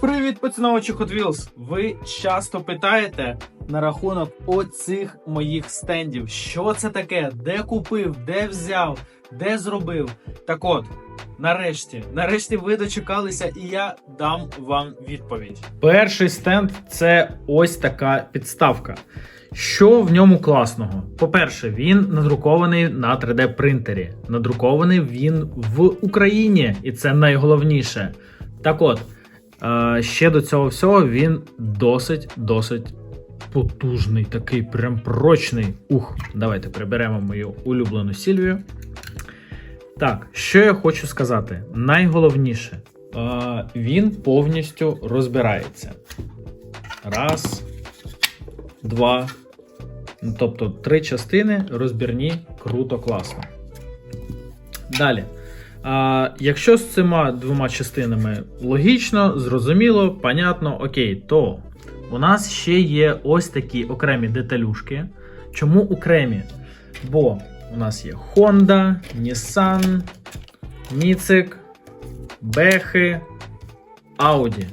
Привіт, поціновувачі Hot Wheels! Ви часто питаєте на рахунок оцих моїх стендів. Що це таке? Де купив, де взяв, де зробив? Так от, нарешті, нарешті ви дочекалися, і я дам вам відповідь. Перший стенд це ось така підставка. Що в ньому класного? По-перше, він надрукований на 3D принтері. Надрукований він в Україні, і це найголовніше. Так от, ще до цього всього він досить досить потужний, такий прям прочний. Ух, давайте приберемо мою улюблену Сільвію. Так, що я хочу сказати? Найголовніше, він повністю розбирається. Раз, два. Ну, Тобто три частини розбірні, круто, класно. Далі. А, якщо з цими двома частинами логічно, зрозуміло, понятно, окей, то у нас ще є ось такі окремі деталюшки. Чому окремі? Бо у нас є Honda, Nissan, Ніцик, Бехи, Audi.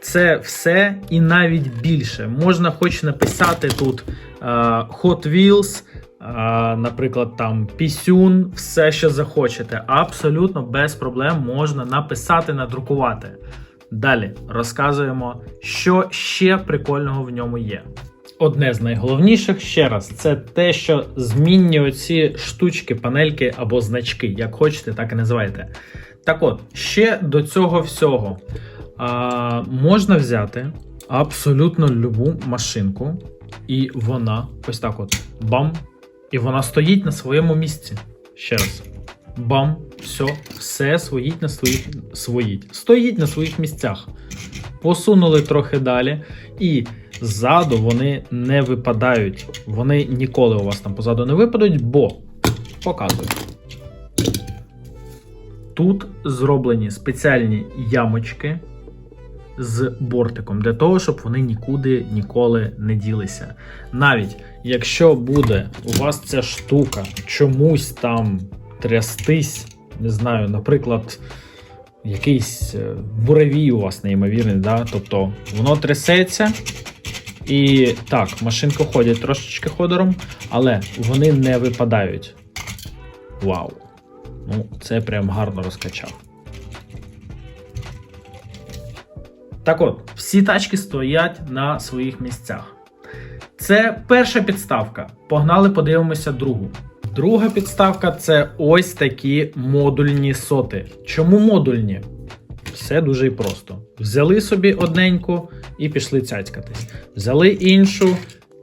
Це все і навіть більше. Можна хоч написати тут е, Hot Wheels, наприклад, там Пісюн, все, що захочете. Абсолютно без проблем можна написати, надрукувати. Далі розказуємо, що ще прикольного в ньому є. Одне з найголовніших ще раз, це те, що змінні оці штучки, панельки або значки, як хочете, так і називайте. Так от, ще до цього всього а, можна взяти абсолютно любу машинку, і вона ось так от бам, і вона стоїть на своєму місці. Ще раз. Бам, все, все стоїть на своїх своїть. Стоїть на своїх місцях. Посунули трохи далі, і ззаду вони не випадають. Вони ніколи у вас там позаду не випадуть, бо показую. Тут зроблені спеціальні ямочки з бортиком для того, щоб вони нікуди ніколи не ділися. Навіть якщо буде у вас ця штука чомусь там трястись, не знаю, наприклад, якийсь е, буревій у вас неймовірний, да? тобто воно трясеться. І так, машинки ходять трошечки ходором, але вони не випадають. Вау! Ну, це прям гарно розкачав. Так от, всі тачки стоять на своїх місцях. Це перша підставка. Погнали, подивимося другу. Друга підставка це ось такі модульні соти. Чому модульні? Все дуже і просто. Взяли собі одненьку і пішли цяцькатись. Взяли іншу,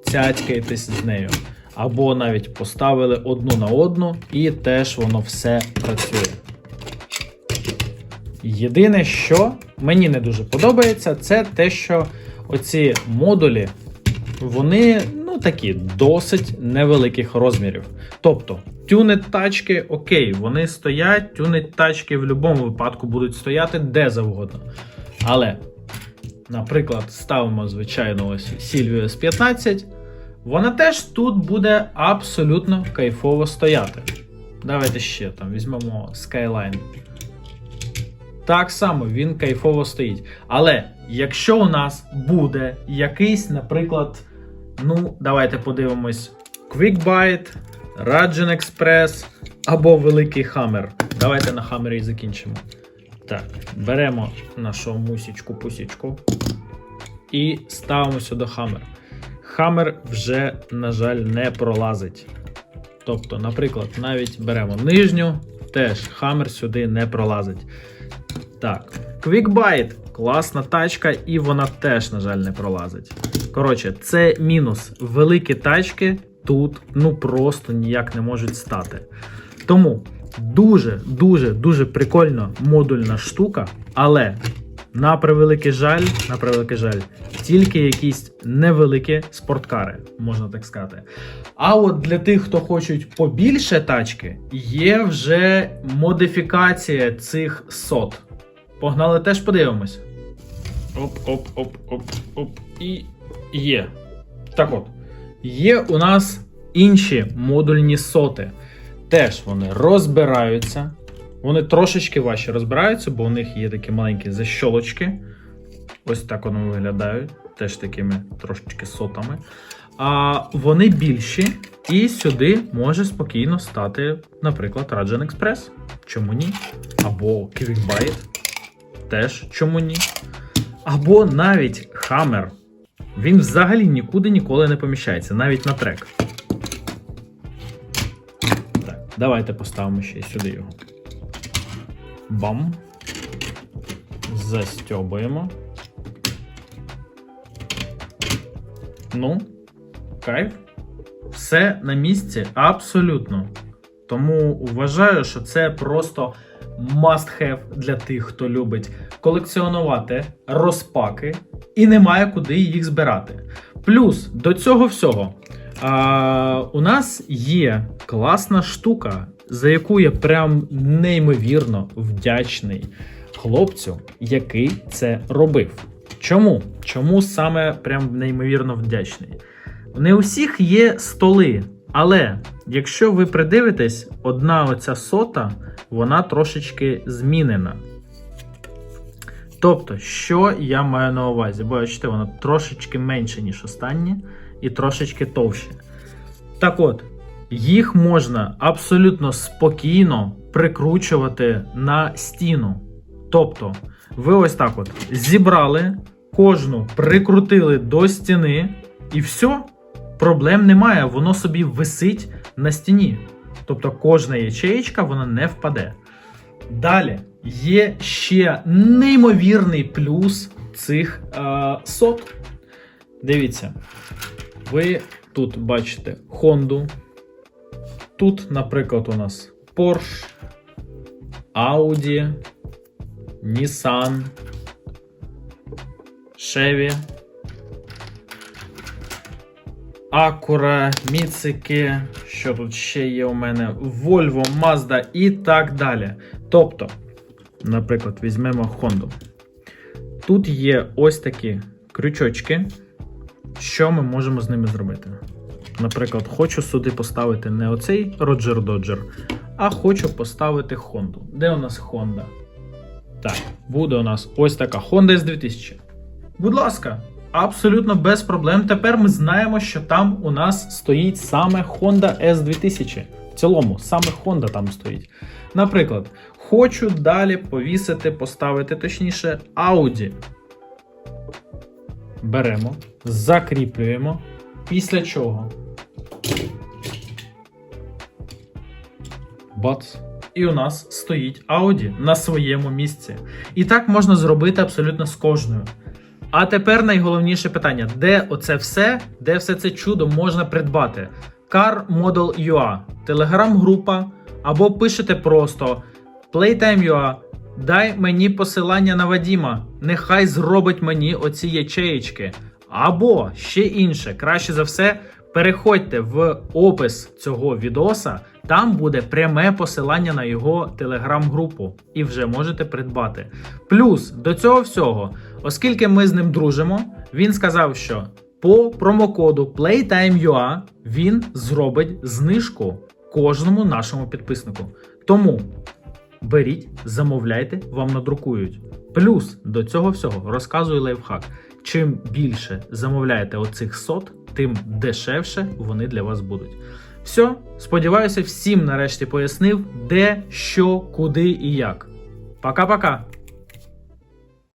цяцькаєтесь з нею. Або навіть поставили одну на одну, і теж воно все працює. Єдине, що мені не дуже подобається, це те, що оці модулі, вони ну такі досить невеликих розмірів. Тобто, тюнет тачки, окей, вони стоять, тюнет тачки в будь-якому випадку будуть стояти де завгодно. Але, наприклад, ставимо, звичайно, ось Silvio S15. Вона теж тут буде абсолютно кайфово стояти. Давайте ще там візьмемо Skyline. Так само він кайфово стоїть. Але якщо у нас буде якийсь, наприклад, ну, давайте подивимось: Quick Bite, Express або Великий Hammer. Давайте на Hammer і закінчимо. Так, беремо нашу мусічку-пусічку і ставимо сюди Hammer. Hammer вже, на жаль, не пролазить. Тобто, наприклад, навіть беремо нижню, теж Hammer сюди не пролазить. Так, QuickBite класна тачка, і вона теж, на жаль, не пролазить. Коротше, це мінус. Великі тачки тут ну просто ніяк не можуть стати. Тому дуже, дуже, прикольна модульна штука, але на превеликий жаль, на превеликий жаль, тільки якісь невеликі спорткари, можна так сказати. А от для тих, хто хочуть побільше тачки, є вже модифікація цих сот. Погнали теж подивимось. Оп, оп, оп, оп, оп. І є. Так от. Є у нас інші модульні соти. Теж вони розбираються. Вони трошечки важче розбираються, бо у них є такі маленькі защолочки. Ось так вони виглядають, теж такими трошечки сотами. А вони більші, і сюди може спокійно стати, наприклад, Rajan Express. Чому ні? Або Quickbite. Теж чому ні? Або навіть Hammer. Він взагалі нікуди ніколи не поміщається, навіть на трек. Так, давайте поставимо ще сюди його. Бам. Застьобуємо. Ну, кайф. Все на місці абсолютно. Тому вважаю, що це просто must have для тих, хто любить колекціонувати розпаки і немає куди їх збирати. Плюс до цього всього. А, у нас є класна штука, за яку я прям неймовірно вдячний хлопцю, який це робив. Чому? Чому саме прям неймовірно вдячний? Не у всіх є столи, але якщо ви придивитесь, одна оця сота, вона трошечки змінена. Тобто, що я маю на увазі? Бачите, вона трошечки менше, ніж останні, і трошечки товще. Так от, їх можна абсолютно спокійно прикручувати на стіну. Тобто, ви ось так от зібрали, кожну прикрутили до стіни, і все, проблем немає, воно собі висить на стіні. Тобто кожна ячеєчка вона не впаде. Далі є ще неймовірний плюс цих е, сот. Дивіться, ви тут бачите Honda. Тут, наприклад, у нас Porsche, Audi, Nissan, Chevy, Acura, Міцики, що тут ще є у мене, Volvo, Mazda і так далі. Тобто, наприклад, візьмемо Honda. Тут є ось такі крючочки. Що ми можемо з ними зробити? Наприклад, хочу сюди поставити не оцей Roger Dodger, а хочу поставити Honda. Де у нас Honda? Так, буде у нас ось така Honda S2000. Будь ласка, абсолютно без проблем. Тепер ми знаємо, що там у нас стоїть саме Honda S2000. В цілому, саме Honda там стоїть. Наприклад, хочу далі повісити, поставити точніше Audi. Беремо, закріплюємо. Після чого? Бац. І у нас стоїть Audi на своєму місці. І так можна зробити абсолютно з кожною. А тепер найголовніше питання: де оце все, де все це чудо можна придбати? Car Model UA, телеграм-група, або пишете просто Playtime.ua, дай мені посилання на Вадіма, нехай зробить мені оці ячеєчки. Або ще інше, краще за все, переходьте в опис цього відоса, там буде пряме посилання на його телеграм-групу, і вже можете придбати. Плюс до цього всього, оскільки ми з ним дружимо, він сказав, що по промокоду PlayTime.ua він зробить знижку кожному нашому підписнику. Тому беріть, замовляйте, вам надрукують. Плюс до цього всього розказую лайфхак. Чим більше замовляєте оцих сот, тим дешевше вони для вас будуть. Все, сподіваюся, всім нарешті пояснив, де, що, куди і як. Пока-пока!